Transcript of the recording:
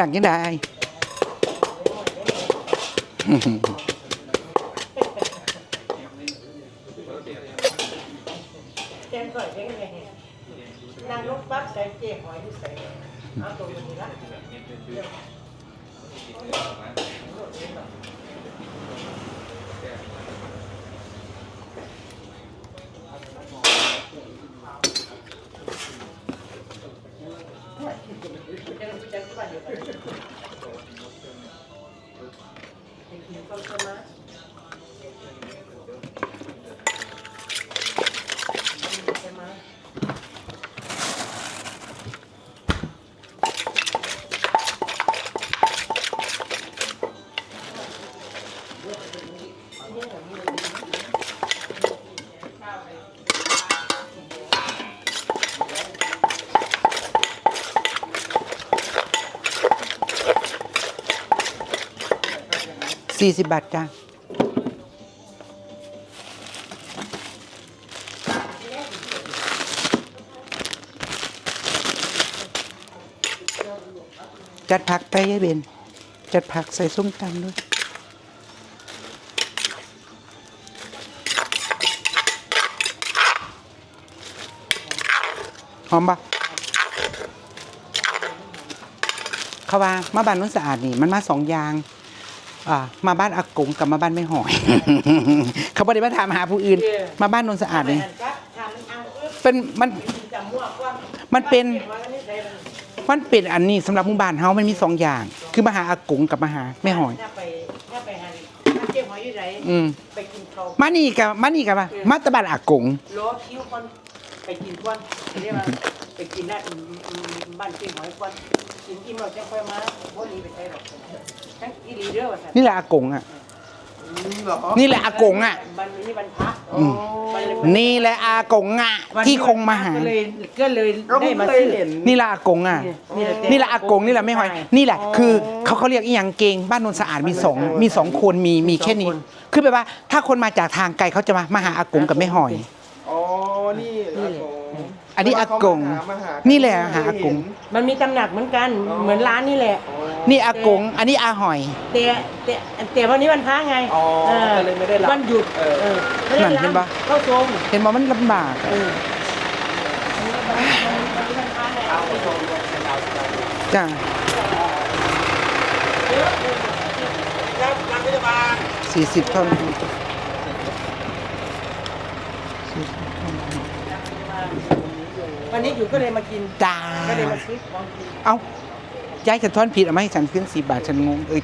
ดังยังได้แจ้งก่อนแจ้งยังไงนางลูกปั๊บใส่เจ๊หอยที่ใส่เอาตัวนี้ละ Thank you. สี่สิบบาทจ้าจัดผักไปยายเบนจัดผักใส่ส้มตำด้วยหอมปะเขาว่ามาบานนุ่นสะอาดนี่ มันมาสองอย่าง อ่ามาบ้านอากงกับมาบ้านไม่หอย เขาไม่ได้มาถามหาผู้อื่น มาบ้านนนสะอาดนี่ทำมันเอาอึ๊บเป็นมันจำมั่วกว่ามันเป็นมันก็นี่ใส่มันมันเป็นอันนี้สำหรับหมู่บ้านเฮามันมีสองอย่าง คือมาหาอากงกับมาหาแม่หอยถ้าไปถ้าไปหาถ้าเจ๊หอยอยู่ไหนอืมไปกินเขามานี่กับมานี่กับมามาแตะบ้านอากงล้อคิ้วคนไปกินควันเรียกว่าไปกินได้อืมอืมบ้านเจ๊หอยควัน กินกินเราจะค่อยมาบ่หนีไปใช้หรอกทั้งอีหลีเด้อว่าซั่นนี่แหละอากงอะเหรอนี่แหละอากงอะมันนี่มันพระอืมมันเลยนี่แหละอากงอะที่คงมาหา ก็เลยก็เลยเราได้ไม่มาเคยซื้อเห็นนี่แหละอากงอะ นี่แหละนี่แหละอากงนี่แหละไม่หอย นี่แหละคือเขาเขาเรียกอีหยังเกงบ้านนนสะอาดมีสองมีสองคนมีมีแค่นี้ คือแบบว่า ถ้าคนมาจากทางไกลเขาจะมามาหาอากงกับแม่หอยอ๋อนี่อากง อันนี้อากงเพระว่เขมาหานี่แหละหาอากง มันมีตำหนักเหมือนกันเหมือนร้านนี่แหละ นี่อากง อันนี้อาหอย แต่แต่แต่วันนี้วันพระไงอ๋อเออก็เลยไม่ได้รับวันหยุดเออ เออไม่ได้นั่นรับเห็นปะ เข้าทรงเห็นบอกมันลำบากอะเออวันนี้วันนี้วันนี้วันพระไงเอาไปทรงจ้าครับพยาบาลสี่สิบเท่านั้น วันนี้อยู่ก็เลยมากินจ้าก็เลยมาซื้อของกิน เอาย้ายฉันทอนผิดเอามาให้ฉันขึ้นสี่บาทฉันงงเอ้ย